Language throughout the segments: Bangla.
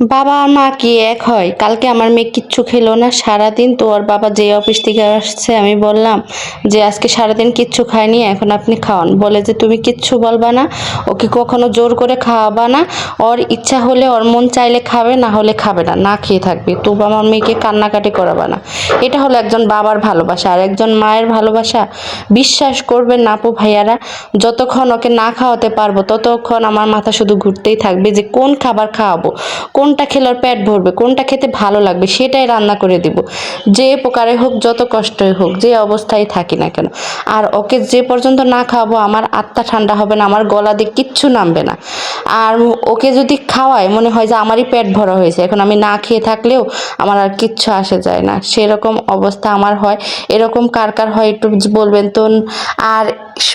বাবা আর মা কি এক হয়? কালকে আমার মেয়ে কিচ্ছু খেলো না, সারাদিন তো ওর বাবা যে অফিস থেকে আসছে আমি বললাম যে, আজকে সারাদিন কিচ্ছু খায়নি, এখন আপনি খাওয়ান। বলে যে, তুমি কিচ্ছু বলবা না, ওকে কখনো জোর করে খাওয়াবা না। ওর ইচ্ছা হলে ওর মন চাইলে খাবে, না হলে খাবে না না খেয়ে থাকবে। তবু আমার মেয়েকে কান্নাকাটি করাবা না। এটা হলো একজন বাবার ভালোবাসা। আর একজন মায়ের ভালোবাসা, বিশ্বাস করবেন না আপু ভাইয়ারা, যতক্ষণ ওকে না খাওয়াতে পারব, ততক্ষণ আমার মাথা শুধু ঘুরতেই থাকবে যে, কোন খাবার খাওয়াবো? কোনটা খেলার ওর পেট ভরবে, কোনটা খেতে ভালো লাগবে সেটাই রান্না করে দিব। যে প্রকারে হোক, যত কষ্টই হোক, যে অবস্থায় থাকি না কেন। আর ওকে যে পর্যন্ত না খাওয়াবো, আমার আত্মা ঠান্ডা হবে না, আমার গলা দিয়ে কিচ্ছু নামবে না। আর ওকে যদি খাওয়ায় মনে হয় যে আমারই পেট ভরা হয়েছে। এখন আমি না খেয়ে থাকলেও আমার আর কিচ্ছু আসে যায় না। সেরকম অবস্থা আমার হয়। এরকম কার কার হয় একটু বলবেন তো? আর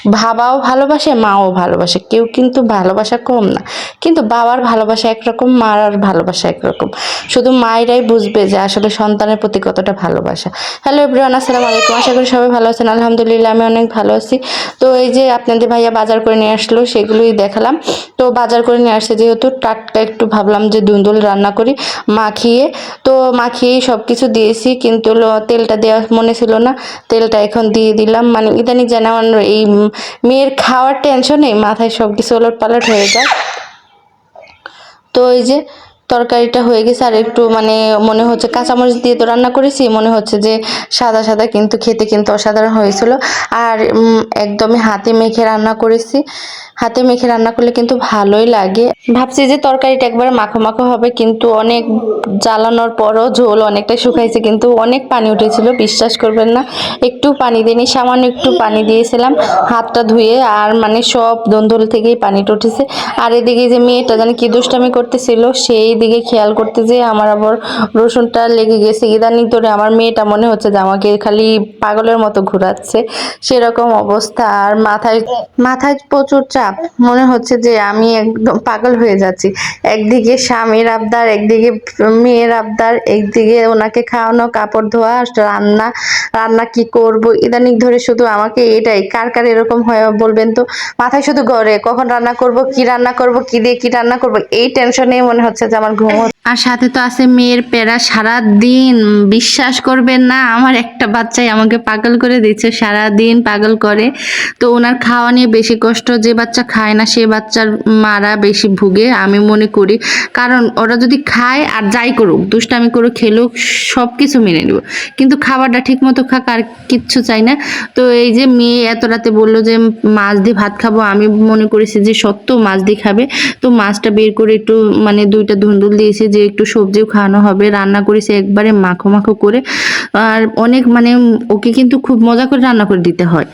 বাবাও ভালোবাসে, মাও ভালোবাসে। কেউ কিন্তু ভালোবাসা কম না। কিন্তু বাবার ভালোবাসা একরকম, মার আর ভালোবাসা একরকম। শুধু মায়েরাই বুঝবে যে আসলে সন্তানের প্রতি কতটা ভালোবাসা। হ্যালো এভরিওয়ান, আসসালামু আলাইকুম। আশা করি সবাই ভালো আছেন। আলহামদুলিল্লাহ, আমি অনেক ভালো আছি। তো এই যে আপনাদের ভাইয়া বাজার করে নিয়ে আসলো, সেগুলোই দেখালাম। তো বাজার করে নিয়ে আসছে। যেহেতু টাটকা একটু ভাবলাম যে দুন্দুল রান্না করি, মাখিয়ে, তো মাখিয়েই সব কিছু দিয়েছি। কিন্তু তেলটা দেওয়া মনে ছিল না। তেলটা এখন দিয়ে দিলাম। মানে ইদানি যেন আমার এই মেয়ের খাওয়ার টেনশনে মাথায় সব কিছু ওলট পালট হয়ে যায়। তো এই যে তরকারিটা হয়ে গেছে আর একটু মানে মনে হচ্ছে কাঁচামরিচ দিয়ে তো রান্না করেছি, মনে হচ্ছে যে সাদা সাদা কিন্তু খেতে কিন্তু অসাধারণ হয়েছিল। আর একদমই হাতে মেখে রান্না করেছি। হাতে মেখে রান্না করলে কিন্তু ভালোই লাগে। ভাবছি যে তরকারিটা একবার মাখো মাখো হবে, কিন্তু অনেক জ্বালানোর পরও ঝোল অনেকটাই শুকাইছে, কিন্তু অনেক পানি উঠেছিল, বিশ্বাস করবেন না। একটু পানি দিইনি, সামান্য একটু পানি দিয়েছিলাম, হাতটা ধুয়ে আর মানে সব দন্দল থেকেই পানিটা উঠেছে। আর এদিকে যে মেয়েটা জানি কি দুষ্টামি করতেছিল, সেই দিকে খেয়াল করতে যে আমার আবার রসুনটা লেগে গেছে। ইদানিং ধরে আমার মেয়েটা মনে হচ্ছে যে আমাকে খালি পাগলের মতো ঘোরাচ্ছে। সেরকম অবস্থা। আর মাথায় মাথায় প্রচুর চাপ। মনে হচ্ছে যে আমি একদম পাগল হয়ে যাচ্ছি। একদিকে স্বামীর আবদার, একদিকে মেয়ের আবদার, একদিকে ওনাকে খাওয়ানো, কাপড় ধোয়া, রান্না রান্না কি করব? ইদানিং ধরে শুধু আমাকে এটাই। কার কার এরকম হয় বলবেন তো? মাথায় শুধু ঘরে, কখন রান্না করব, কি রান্না করব, কি দিয়ে কি রান্না করব? এই টেনশনেই মনে হচ্ছে যে আমার ঘুম। আর সাথে তো আছে মেয়ের প্যারা সারা দিন বিশ্বাস করবেন না, আমার একটা বাচ্চাই আমাকে পাগল করে দিচ্ছে সারা দিন পাগল করে। তো ওনার খাওয়া নিয়ে বেশি কষ্ট, যে বাচ্চা খায় না সে বাচ্চার মারা বেশি ভুগে, আমি মনে করি। কারণ ওরা যদি খায় আর যাই করুক, দুষ্টামি করুক, খেলুক সব কিছু মেনে নেব। কিন্তু খাবারটা ঠিক মতো খাক আর কিচ্ছু চাই না। তো এই যে মেয়ে এত রাতে বলল যে, মাছ দিয়ে ভাত খাব। আমি মনে করেছি যে, সত্য, মাছ দিয়ে খাবে। তো মাছটা বের করে একটু মানে দুইটা ধুন্দুল দিয়েছি যে একটু সবজিও খাওয়ানো হবে, রান্না করেছে একবারে মাখো মাখো করে। আর অনেক মানে ওকে কিন্তু খুব মজা করে রান্না করে দিতে হয়।